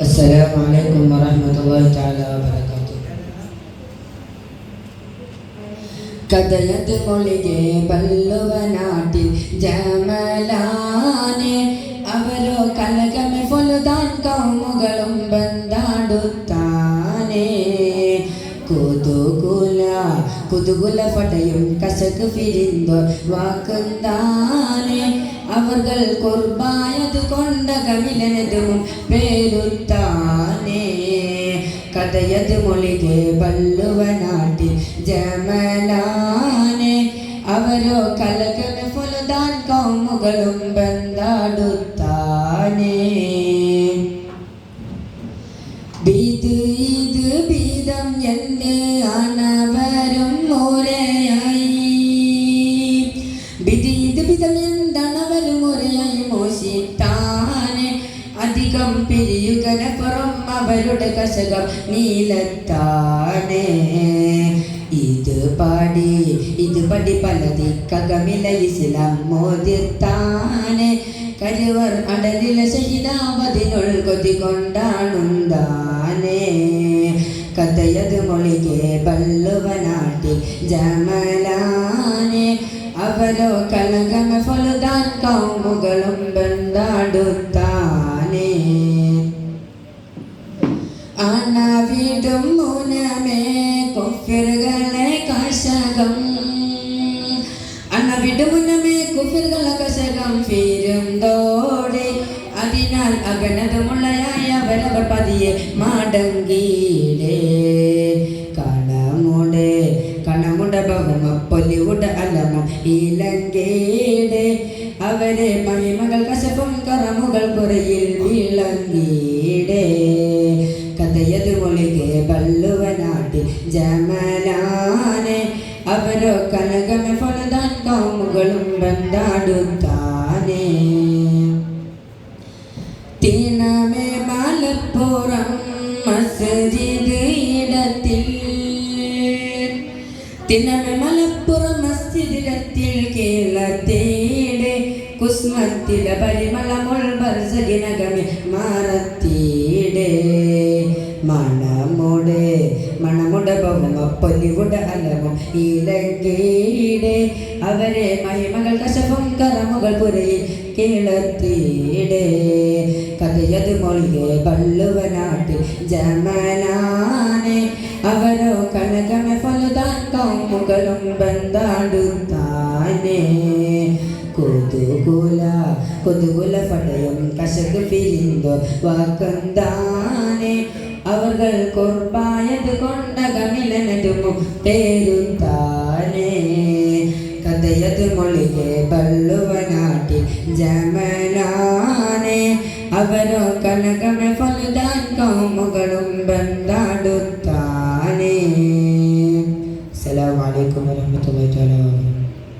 अस्सलाम वालेकुम वरहमतुल्लाहि तआला वबरकातुहू കഥയത് മൊളികെ പല്ലുവനാട്ടിൽ ജമലാ കുതുകുല പടയും കശക്ക് പിരിന്തോ വാക്കുന്താനെ അവർകൾ കുർബായത് കൊണ്ട കമിലനതും പേരുത്താനേ. കഥയത് മൊഴികെ വല്ലുവനാട്ടി ജമലാനെ. അവരോ കലകമെ പൊലുതാൻ കൗമുകളും ബന്ധാടുത്താനേ. അധികം പിരിയുകനപ്പുറം അവരുടെ കശകം നീലത്താനേ ഇത് പാടി ഇത് പടി പലതി കകമില ഇസ്ലാം മോദിത്താനെ കരുവർ അടലില ശഹിതാവതിനുൾ കൊതി കൊണ്ടാണുന്താനേ കഥയത് മൊഴികെ ബല്ലുവനാട്ടി ജമലാനെ അവരോ കലകമ ഫലുതാൻ കൗമുകളും ബന്ധാടുത്താനേ അണവിടും മുനമേ കുഫിറുകളെ കശകം അണവിടും മുന്നമേ കുഫിറുകളെ കശകം ഫിരുന്തോടെ അതിനാൽ അകനതുമുള്ളയായ അവരവർ പതിയെ മാടങ്കീടേ. കണമുടെ കണമുട ബഹുമ പൊലിവുട അലമം ഇലങ്കേടെ. അവരെ മഹിമകൾ കശപ്പും കറമുകൾ കുറയിൽ വിളങ്ങീടേ അവരോ കനകന ഫലതാൻ കൗമുകളും ബന്ധാടുത്താനേ. തിണമേ മലപ്പുറം മസ്ജിദ് ഇടത്തിൽ തിണമേ മലപ്പുറം മസ്ജിദിടത്തിൽ കേരളത്തേടെ കുസ്മത്തിലെ പരിമളമുൾ ബർസകിനകമേ മാറത്തീടെ. മണമുടെ മണമുട ബഹുമ പൊലിവുട അലമും ഇലങ്കീടെ അവരെ മഹിമകൾ കശപം കറമുകൾ പുരയിൽ കേളത്തീടെ. കഥയത് മൊഴിയെ പള്ളുവനാട്ടിൽ ജമനാനെ അവരോ കനകമെ ഫലുതാൻ കൗമുകളും ബന്ധാടുത്താനേ. കൊതുകുല കൊതുകുല പടയും കശക് പിരിന്തോ വാക്കന്താനെ. അവർ കുർബായത് കൊണ്ട കമിലനതും പേരുത്താനേ കഥയത് മൊഴികെ പള്ളുവനാട്ടിൽ ജമനാനേ. അവരോ കനകമെ ഫലദാൻ കോമുകളും ബന്ധാടുത്താനേ